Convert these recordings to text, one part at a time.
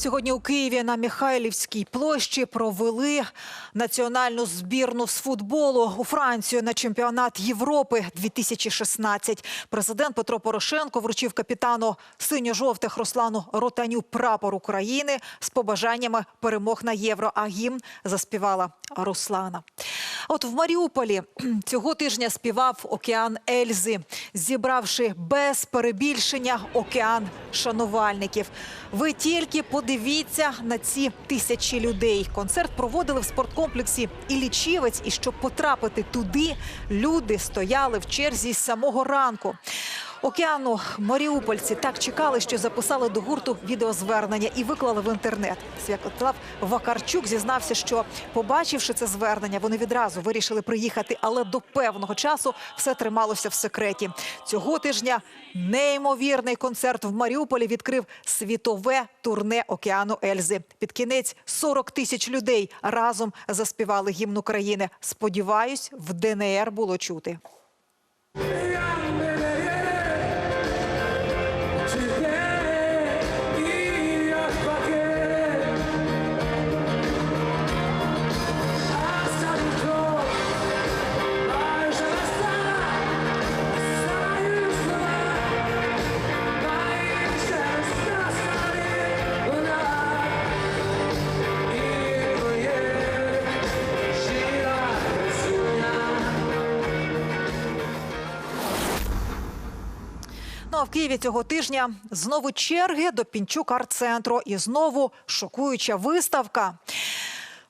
Сьогодні у Києві на Михайлівській площі провели національну збірну з футболу у Францію на чемпіонат Європи 2016. Президент Петро Порошенко вручив капітану синьо-жовтих Руслану Ротаню прапор України з побажаннями перемог на євро. А гімн заспівала Руслана. От в Маріуполі цього тижня співав океан Ельзи, зібравши без перебільшення океан шанувальників. Ви тільки подивіться на ці тисячі людей. Концерт проводили в спорткомплексі Ілічівець, І щоб потрапити туди, люди стояли в черзі з самого ранку. Океану маріупольці так чекали, що записали до гурту відеозвернення і виклали в інтернет. Святослав Вакарчук зізнався, що побачивши це звернення, вони відразу вирішили приїхати, але до певного часу все трималося в секреті. Цього тижня неймовірний концерт в Маріуполі відкрив світове турне океану Ельзи. Під кінець 40 тисяч людей разом заспівали гімн України. Сподіваюсь, в ДНР було чути. А в Києві цього тижня знову черги до Пінчук арт-центру і знову шокуюча виставка.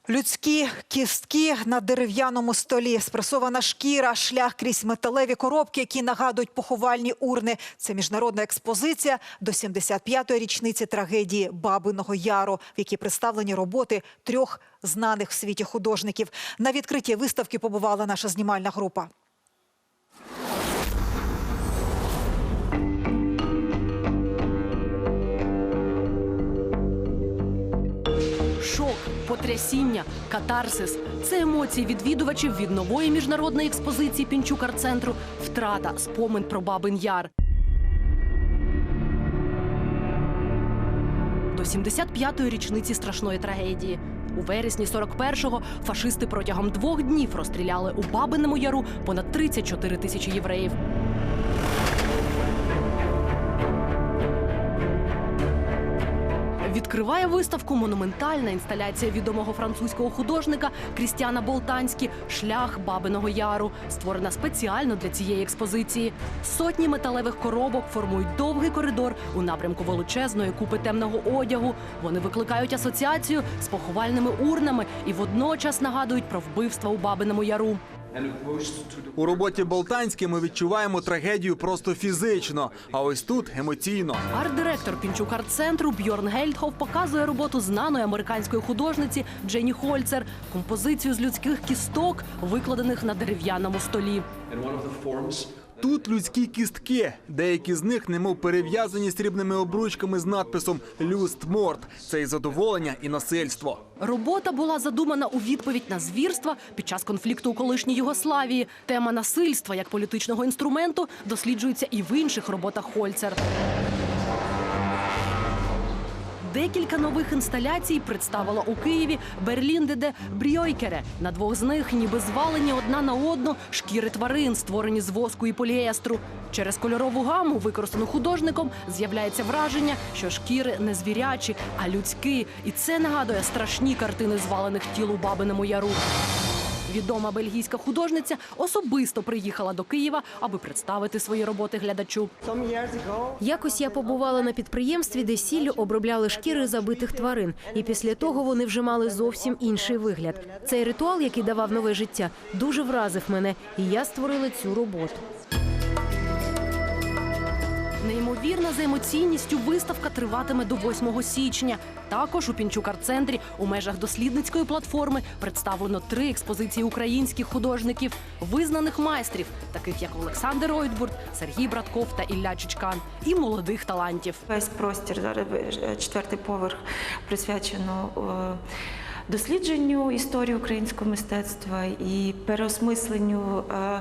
Людські кістки на дерев'яному столі, спресована шкіра, шлях крізь металеві коробки, які нагадують поховальні урни. Це міжнародна експозиція до 75-ї річниці трагедії Бабиного Яру, в якій представлені роботи трьох знаних в світі художників. На відкритті виставки побувала наша знімальна група. Шок, потрясіння, катарсис це емоції відвідувачів від нової міжнародної експозиції Пінчук арт-центру Втрата спомин про Бабин Яр. До 75-ї річниці страшної трагедії. У вересні 41-го фашисти протягом двох днів розстріляли у Бабиному Яру понад 34 тисячі євреїв. Відкриває виставку монументальна інсталяція відомого французького художника Крістіана Болтанські Шлях Бабиного Яру, створена спеціально для цієї експозиції. Сотні металевих коробок формують довгий коридор у напрямку величезної купи темного одягу. Вони викликають асоціацію з поховальними урнами і водночас нагадують про вбивства у Бабиному Яру. У роботі Болтанській ми відчуваємо трагедію просто фізично, а ось тут емоційно. Арт-директор Пінчук арт-центру Бьорн Гельдхоф показує роботу знаної американської художниці Дженні Хольцер, композицію з людських кісток, викладених на дерев'яному столі. Тут людські кістки. Деякі з них немов перев'язані срібними обручками з надписом Люст Морт. Це і задоволення, і насильство. Робота була задумана у відповідь на звірства під час конфлікту у колишній Югославії. Тема насильства як політичного інструменту досліджується і в інших роботах Хольцер. Декілька нових інсталяцій представила у Києві Берліндеде Брьойкере. На двох з них, ніби звалені одна на одну, шкіри тварин, створені з воску і поліестру. Через кольорову гаму, використану художником, з'являється враження, що шкіри не звірячі, а людські. І це нагадує страшні картини звалених тіл у Бабиному Яру. Відома бельгійська художниця особисто приїхала до Києва, аби представити свої роботи глядачу. Якось я побувала на підприємстві, де сіллю обробляли шкіри забитих тварин, і після того вони вже мали зовсім інший вигляд. Цей ритуал, який давав нове життя, дуже вразив мене, і я створила цю роботу. Неймовірна за емоційністю виставка триватиме до 8 січня. Також у Пінчук арт-центрі у межах дослідницької платформи представлено три експозиції українських художників, визнаних майстрів, таких як Олександр Ройтбурт, Сергій Братков та Ілля Чичкан, і молодих талантів. Весь простір зараз е, четвертий поверх присвячено е, дослідженню історії українського мистецтва і переосмисленню е,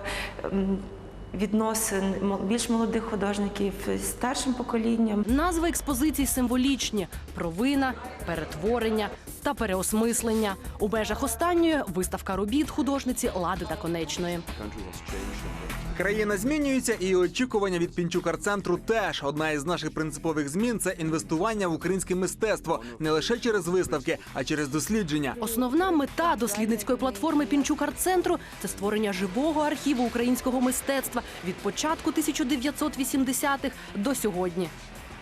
відносин більш молодих художників з старшим поколінням. Назви експозицій символічні: провина, перетворення та переосмислення. У межах останньої виставка робіт художниці Лади та Конечної. Країна змінюється, і очікування від Пінчукар-центру теж. Одна із наших принципових змін це інвестування в українське мистецтво не лише через виставки, а через дослідження. Основна мета дослідницької платформи Пінчукар-центру – це створення живого архіву українського мистецтва від початку 1980-х до сьогодні.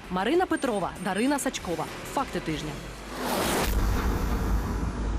Марина Петрова, Дарина Сачкова. Факти тижня.